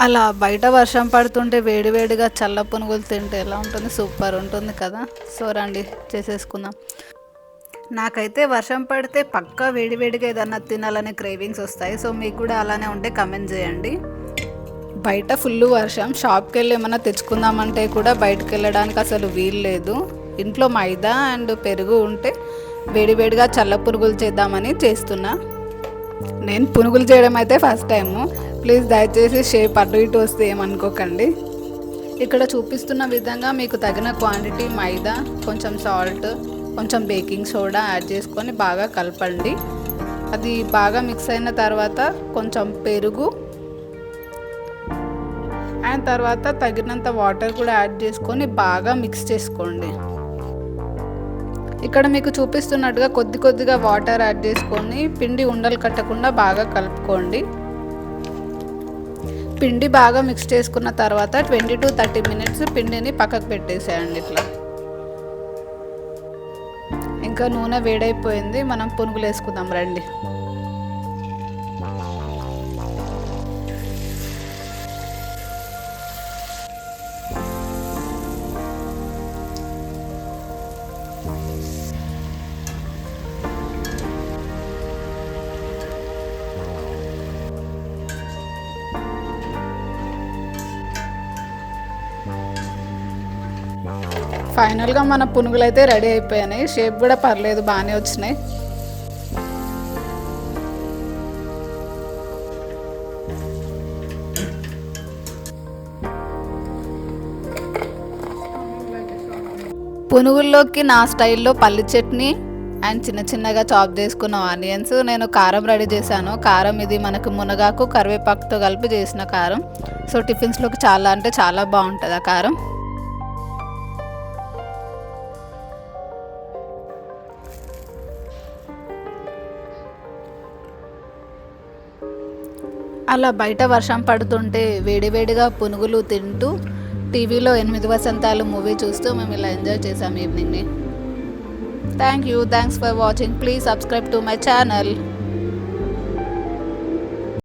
అలా బయట వర్షం పడుతుంటే వేడివేడిగా చల్ల పునుగులు తింటే ఎలా ఉంటుంది? సూపర్ ఉంటుంది కదా. సో రండి చేసేసుకుందాం. నాకైతే వర్షం పడితే పక్కా వేడివేడిగా ఏదన్నా తినాలనే క్రేవింగ్స్ వస్తాయి. సో మీకు కూడా అలానే ఉంటే కమెంట్ చేయండి. బయట ఫుల్ వర్షం. షాప్కి వెళ్ళి ఏమైనా తెచ్చుకుందామంటే కూడా బయటకు వెళ్ళడానికి అసలు వీలు లేదు. ఇంట్లో మైదా అండ్ పెరుగు ఉంటే వేడివేడిగా చల్ల పునుగులు చేద్దామని చేస్తున్నా. నేను పునుగులు చేయడం అయితే ఫస్ట్ టైము. ప్లీజ్ దయచేసి షేప్ అటు ఇటు వస్తే ఏమనుకోకండి. ఇక్కడ చూపిస్తున్న విధంగా మీకు తగిన క్వాంటిటీ మైదా కొంచెం సాల్ట్ కొంచెం బేకింగ్ సోడా యాడ్ చేసుకొని బాగా కలపండి. అది బాగా మిక్స్ అయిన తర్వాత కొంచెం పెరుగు అండ్ తర్వాత తగినంత వాటర్ కూడా యాడ్ చేసుకొని బాగా మిక్స్ చేసుకోండి. ఇక్కడ మీకు చూపిస్తున్నట్టుగా కొద్ది కొద్దిగా వాటర్ యాడ్ చేసుకొని పిండి ఉండలు కట్టకుండా బాగా కలుపుకోండి. పిండి బాగా మిక్స్ చేసుకున్న తర్వాత ట్వంటీ టు థర్టీ మినిట్స్ పిండిని పక్కకు పెట్టేసేయండి ఇట్లా. ఇంకా నూనె వేడైపోయింది మనం పునుగులు వేసుకుందాం రండి. ఫైనల్గా మన పునుగులు అయితే రెడీ అయిపోయినాయి. షేప్ కూడా పర్లేదు బాగానే వచ్చినాయి. పునుగుల్లోకి నా స్టైల్లో పల్లి చట్నీ అండ్ చిన్న చిన్నగా చాప్ చేసుకున్న ఆనియన్స్. నేను కారం రెడీ చేశాను. కారం ఇది మనకు మునగాకు కరివేపాకుతో కలిపి చేసిన కారం. సో టిఫిన్స్లోకి చాలా అంటే చాలా బాగుంటుంది ఆ కారం. అలా బయట వర్షం పడుతుంటే వేడివేడిగా పునుగులు తింటూ టీవీలో ఎనిమిది వసంతాలు మూవీ చూస్తూ మేము ఇలా ఎంజాయ్ చేసాం ఈవినింగ్ని thank you thanks for watching please subscribe to my channel